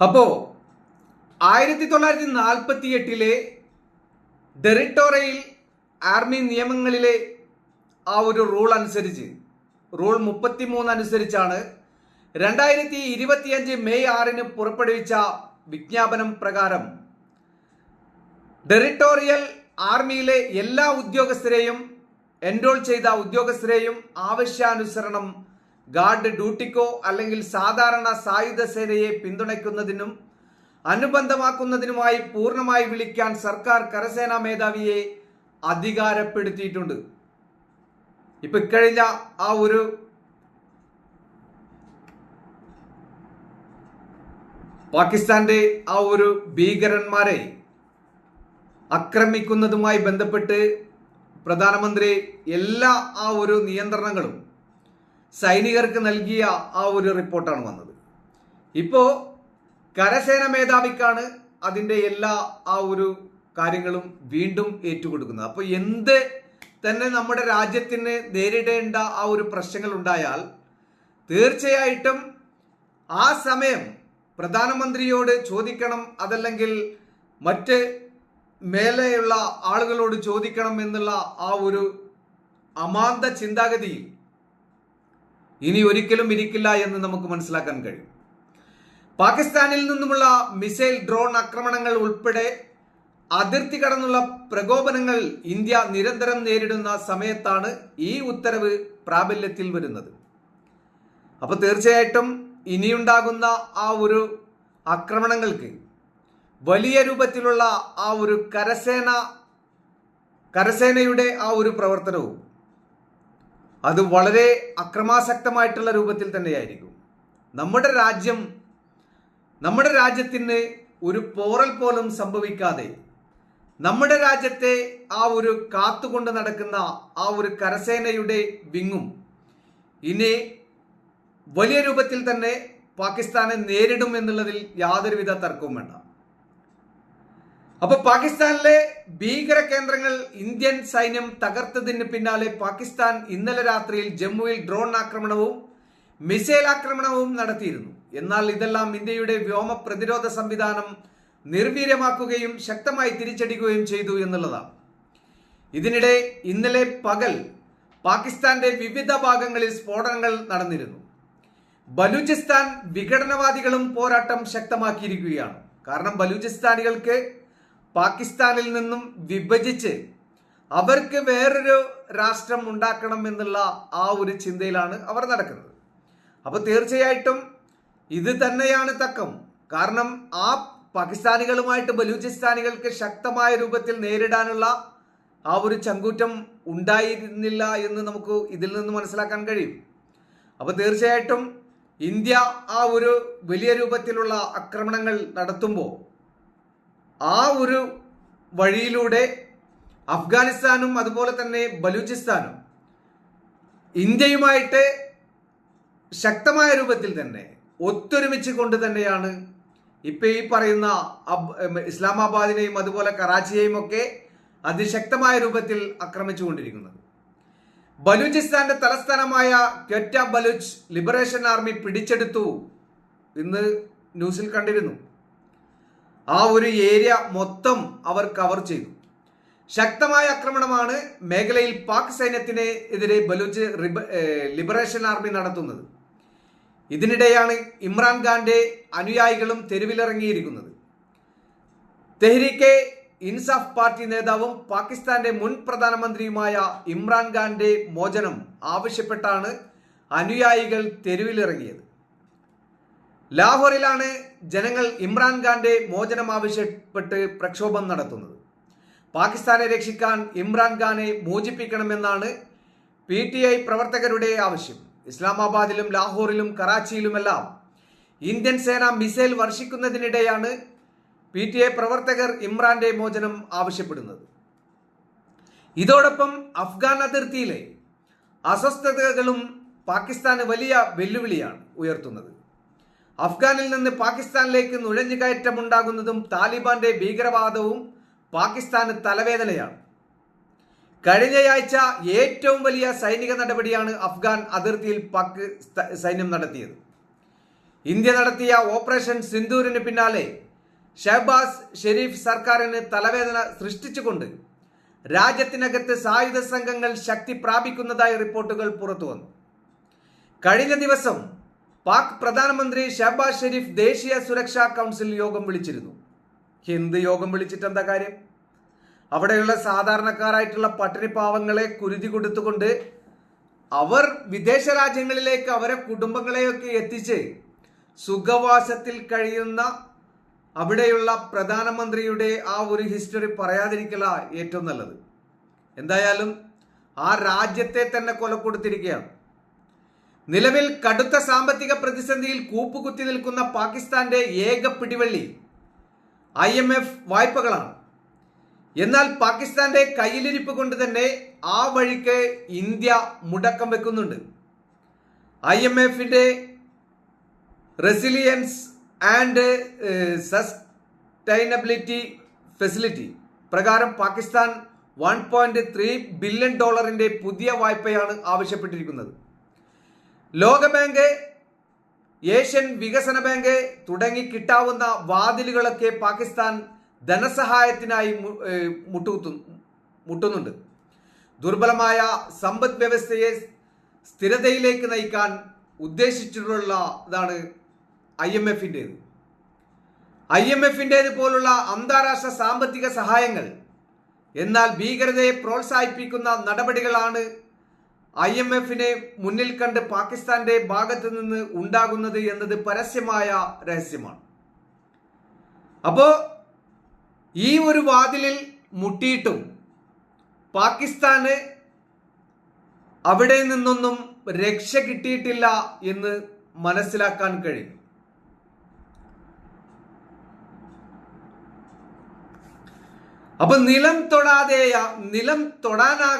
അപ്പോ ആയിരത്തി തൊള്ളായിരത്തി നാൽപ്പത്തി എട്ടിലെ ഡെറിട്ടോറയിൽ ആർമി നിയമങ്ങളിലെ ആ ഒരു റൂൾ അനുസരിച്ച് റൂൾ മുപ്പത്തിമൂന്ന് അനുസരിച്ചാണ് രണ്ടായിരത്തി ഇരുപത്തിയഞ്ച് മെയ് ആറിന് പുറപ്പെടുവിച്ച വിജ്ഞാപനം പ്രകാരം ടെറിട്ടോറിയൽ ആർമിയിലെ എല്ലാ ഉദ്യോഗസ്ഥരെയും എൻറോൾ ചെയ്ത ഉദ്യോഗസ്ഥരെയും ആവശ്യാനുസരണം ഗാർഡ് ഡ്യൂട്ടിക്കോ അല്ലെങ്കിൽ സാധാരണ സായുധ സേനയെ പിന്തുണയ്ക്കുന്നതിനും അനുബന്ധമാക്കുന്നതിനുമായി പൂർണമായി വിളിക്കാൻ സർക്കാർ കരസേനാ മേധാവിയെ അധികാരപ്പെടുത്തിയിട്ടുണ്ട്. ഇപ്പൊ ഇക്കഴിഞ്ഞ ആ ഒരു പാകിസ്ഥാന്റെ ആ ഒരു ഭീകരന്മാരെ ആക്രമിക്കുന്നതുമായി ബന്ധപ്പെട്ട് പ്രധാനമന്ത്രി എല്ലാ ആ ഒരു നിയന്ത്രണങ്ങളും സൈനികർക്ക് നൽകിയ ആ ഒരു റിപ്പോർട്ടാണ് വന്നത്. ഇപ്പോൾ കരസേന മേധാവിക്കാണ് അതിന്റെ എല്ലാ ആ ഒരു കാര്യങ്ങളും വീണ്ടും ഏറ്റുകൊടുക്കുന്നത്. അപ്പോൾ എന്ത് തന്നെ നമ്മുടെ രാജ്യത്തിന് നേരിടേണ്ട ആ ഒരു പ്രശ്നങ്ങൾ ഉണ്ടായാൽ തീർച്ചയായിട്ടും ആ സമയം പ്രധാനമന്ത്രിയോട് ചോദിക്കണം അതല്ലെങ്കിൽ മറ്റ് മേലെയുള്ള ആളുകളോട് ചോദിക്കണം എന്നുള്ള ആ ഒരു അമാന്ത ചിന്താഗതിയിൽ ഇനി ഒരിക്കലും ഇരിക്കില്ല എന്ന് നമുക്ക് മനസ്സിലാക്കാൻ കഴിയും. പാകിസ്ഥാനിൽ നിന്നുമുള്ള മിസൈൽ ഡ്രോൺ ആക്രമണങ്ങൾ ഉൾപ്പെടെ അതിർത്തി കടന്നുള്ള പ്രകോപനങ്ങൾ ഇന്ത്യ നിരന്തരം നേരിടുന്ന സമയത്താണ് ഈ ഉത്തരവ് പ്രാബല്യത്തിൽ വരുന്നത്. അപ്പൊ തീർച്ചയായിട്ടും ഇനിയുണ്ടാകുന്ന ആ ഒരു ആക്രമണങ്ങൾക്ക് വലിയ രൂപത്തിലുള്ള ആ ഒരു കരസേന കരസേനയുടെ ആ ഒരു പ്രവർത്തനവും അത് വളരെ അക്രമാസക്തമായിട്ടുള്ള രൂപത്തിൽ തന്നെയായിരിക്കും. നമ്മുടെ രാജ്യം നമ്മുടെ രാജ്യത്തിന് ഒരു പോറൽ പോലും സംഭവിക്കാതെ നമ്മുടെ രാജ്യത്തെ ആ ഒരു കാത്തുകൊണ്ട് നടക്കുന്ന ആ ഒരു കരസേനയുടെ വിങ്ങും ഇനി വലിയ രൂപത്തിൽ തന്നെ പാകിസ്ഥാനെ നേരിടും എന്നുള്ളതിൽ യാതൊരുവിധ തർക്കവും വേണ്ട. അപ്പൊ പാകിസ്ഥാനിലെ ഭീകര കേന്ദ്രങ്ങൾ ഇന്ത്യൻ സൈന്യം തകർത്തതിന് പിന്നാലെ പാകിസ്ഥാൻ ഇന്നലെ രാത്രിയിൽ ജമ്മുവിൽ ഡ്രോൺ ആക്രമണവും മിസൈൽ ആക്രമണവും നടത്തിയിരുന്നു. എന്നാൽ ഇതെല്ലാം ഇന്ത്യയുടെ വ്യോമ പ്രതിരോധ സംവിധാനം നിർവീര്യമാക്കുകയും ശക്തമായി തിരിച്ചടിക്കുകയും ചെയ്തു എന്നുള്ളതാണ്. ഇതിനിടെ ഇന്നലെ പകൽ പാകിസ്ഥാന്റെ വിവിധ ഭാഗങ്ങളിൽ സ്ഫോടനങ്ങൾ നടന്നിരുന്നു. ബലൂചിസ്ഥാൻ വിഘടനവാദികളും പോരാട്ടം ശക്തമാക്കിയിരിക്കുകയാണ്. കാരണം ബലൂചിസ്ഥാനികൾക്ക് പാകിസ്ഥാനിൽ നിന്നും വിഭജിച്ച് അവർക്ക് വേറൊരു രാഷ്ട്രം ഉണ്ടാക്കണം എന്നുള്ള ആ ഒരു ചിന്തയിലാണ് അവർ നടക്കുന്നത്. അപ്പോൾ തീർച്ചയായിട്ടും ഇത് തന്നെയാണ് തക്കം. കാരണം ആ പാകിസ്ഥാനികളുമായിട്ട് ബലൂചിസ്ഥാനികൾക്ക് ശക്തമായ രൂപത്തിൽ നേരിടാനുള്ള ആ ഒരു ചങ്കൂറ്റം ഉണ്ടായിരുന്നില്ല എന്ന് നമുക്ക് ഇതിൽ നിന്ന് മനസ്സിലാക്കാൻ കഴിയും. അപ്പോൾ തീർച്ചയായിട്ടും ഇന്ത്യ ആ ഒരു വലിയ രൂപത്തിലുള്ള ആക്രമണങ്ങൾ നടത്തുമ്പോൾ ആ ഒരു വഴിയിലൂടെ അഫ്ഗാനിസ്ഥാനും അതുപോലെ തന്നെ ബലൂചിസ്ഥാനും ഇന്ത്യയുമായിട്ട് ശക്തമായ രൂപത്തിൽ തന്നെ ഒത്തൊരുമിച്ച് കൊണ്ട് തന്നെയാണ് ഇപ്പം ഈ പറയുന്ന ഇസ്ലാമാബാദിനെയും അതുപോലെ കറാച്ചിയെയും ഒക്കെ അതിശക്തമായ രൂപത്തിൽ ആക്രമിച്ചുകൊണ്ടിരിക്കുന്നത് ബലൂചിസ്ഥാന്റെ തലസ്ഥാനമായ ക്വറ്റ ബലൂച്ച് ലിബറേഷൻ ആർമി പിടിച്ചെടുത്തു ഇന്ന് ന്യൂസിൽ കണ്ടിരുന്നു. ആ ഒരു ഏരിയ മൊത്തം അവർ കവർ ചെയ്തു. ശക്തമായ ആക്രമണമാണ് മേഖലയിൽ പാക് സൈന്യത്തിന് എതിരെ ബലൂച്ച് ലിബറേഷൻ ആർമി നടത്തുന്നത്. ഇതിനിടെയാണ് ഇമ്രാൻഖാന്റെ അനുയായികളും തെരുവിലിറങ്ങിയിരിക്കുന്നത്. തെഹ്രീക്കെ ഇൻസാഫ് പാർട്ടി നേതാവും പാകിസ്ഥാന്റെ മുൻ പ്രധാനമന്ത്രിയുമായ ഇമ്രാൻഖാന്റെ മോചനം ആവശ്യപ്പെട്ടാണ് അനുയായികൾ തെരുവിലിറങ്ങിയത്. ലാഹോറിലാണ് ജനങ്ങൾ ഇമ്രാൻഖാന്റെ മോചനം ആവശ്യപ്പെട്ട് പ്രക്ഷോഭം നടത്തുന്നത്. പാകിസ്ഥാനെ രക്ഷിക്കാൻ ഇമ്രാൻഖാനെ മോചിപ്പിക്കണമെന്നാണ് പി ടി ഐ പ്രവർത്തകരുടെ ആവശ്യം. ഇസ്ലാമാബാദിലും ലാഹോറിലും കറാച്ചിയിലുമെല്ലാം ഇന്ത്യൻ സേന മിസൈൽ വർഷിക്കുന്നതിനിടെയാണ് പി ടി ഐ പ്രവർത്തകർ ഇമ്രാന്റെ മോചനം ആവശ്യപ്പെടുന്നത്. ഇതോടൊപ്പം അഫ്ഗാൻ അതിർത്തിയിലെ അസ്വസ്ഥതകളും പാകിസ്ഥാന് വലിയ വെല്ലുവിളിയാണ് ഉയർത്തുന്നത്. അഫ്ഗാനിൽ നിന്ന് പാകിസ്ഥാനിലേക്ക് നുഴഞ്ഞുകയറ്റമുണ്ടാകുന്നതും താലിബാന്റെ ഭീകരവാദവും പാകിസ്ഥാന് തലവേദനയാണ്. കഴിഞ്ഞയാഴ്ച ഏറ്റവും വലിയ സൈനിക നടപടിയാണ് അഫ്ഗാൻ അതിർത്തിയിൽ പാക് സൈന്യം നടത്തിയത്. ഇന്ത്യ നടത്തിയ ഓപ്പറേഷൻ സിന്ദൂരിന് പിന്നാലെ ഷഹബാസ് ഷെരീഫ് സർക്കാരിന് തലവേദന സൃഷ്ടിച്ചുകൊണ്ട് രാജ്യത്തിനകത്ത് സായുധ സംഘങ്ങൾ ശക്തി പ്രാപിക്കുന്നതായി റിപ്പോർട്ടുകൾ പുറത്തുവന്നു. കഴിഞ്ഞ ദിവസം പാക് പ്രധാനമന്ത്രി ഷഹബാസ് ഷെരീഫ് ദേശീയ സുരക്ഷാ കൗൺസിൽ യോഗം വിളിച്ചിരുന്നു. എന്ത് യോഗം വിളിച്ചിട്ട് എന്താ കാര്യം? അവിടെയുള്ള സാധാരണക്കാരായിട്ടുള്ള പട്ടിണി പാവങ്ങളെ കുരുതി കൊടുത്തുകൊണ്ട് അവർ വിദേശ രാജ്യങ്ങളിലേക്ക് അവരെ കുടുംബങ്ങളെയൊക്കെ എത്തിച്ച് സുഖവാസത്തിൽ കഴിയുന്ന അവിടെയുള്ള പ്രധാനമന്ത്രിയുടെ ആ ഒരു ഹിസ്റ്ററി പറയാതിരിക്കല ഏറ്റവും നല്ലത്. എന്തായാലും ആ രാജ്യത്തെ തന്നെ കൊലക്കൊടുത്തിരിക്കുകയാണ് നിലവിൽ കടുത്ത സാമ്പത്തിക പ്രതിസന്ധിയിൽ കൂപ്പുകുത്തി നിൽക്കുന്ന പാകിസ്ഥാന്റെ ഏക പിടിവള്ളി ഐ എം എഫ് വായ്പകളാണ്. എന്നാൽ പാകിസ്ഥാന്റെ കയ്യിലിരിപ്പ് കൊണ്ട് തന്നെ ആ വഴിക്ക് ഇന്ത്യ മുടക്കം വെക്കുന്നുണ്ട്. ഐ എം എഫിന്റെ റെസിലിയൻസ് ആൻഡ് സസ്റ്റൈനബിലിറ്റി ഫെസിലിറ്റി പ്രകാരം Pakistan one point three billion ഡോളറിന്റെ പുതിയ വായ്പയാണ് ആവശ്യപ്പെട്ടിരിക്കുന്നത്. ലോകബാങ്ക് ഏഷ്യൻ വികസന ബാങ്ക് തുടങ്ങി കിട്ടാവുന്ന വാതിലുകളൊക്കെ പാകിസ്ഥാൻ ധനസഹായത്തിനായി മുട്ടുകുത്തു മുട്ടുന്നുണ്ട്. ദുർബലമായ സമ്പദ് വ്യവസ്ഥയെ സ്ഥിരതയിലേക്ക് നയിക്കാൻ ഉദ്ദേശിച്ചിട്ടുള്ള ഇതാണ് ഐ എം എഫിന്റേത്. ഐ എം എഫിന്റേത് പോലുള്ള അന്താരാഷ്ട്ര സാമ്പത്തിക സഹായങ്ങൾ എന്നാൽ ഭീകരതയെ പ്രോത്സാഹിപ്പിക്കുന്ന നടപടികളാണ് ഐ എം എഫിനെ മുന്നിൽ കണ്ട് പാകിസ്ഥാന്റെ ഭാഗത്ത് നിന്ന് ഉണ്ടാകുന്നത് എന്നത് പരസ്യമായ രഹസ്യമാണ്. അപ്പോ ഈ ഒരു വാതിലിൽ മുട്ടിയിട്ടും പാകിസ്ഥാന് അവിടെ നിന്നൊന്നും രക്ഷ കിട്ടിയിട്ടില്ല എന്ന് മനസ്സിലാക്കാൻ കഴിയും. അപ്പൊ നിലം തൊടാതെ നിലം തൊടാനാ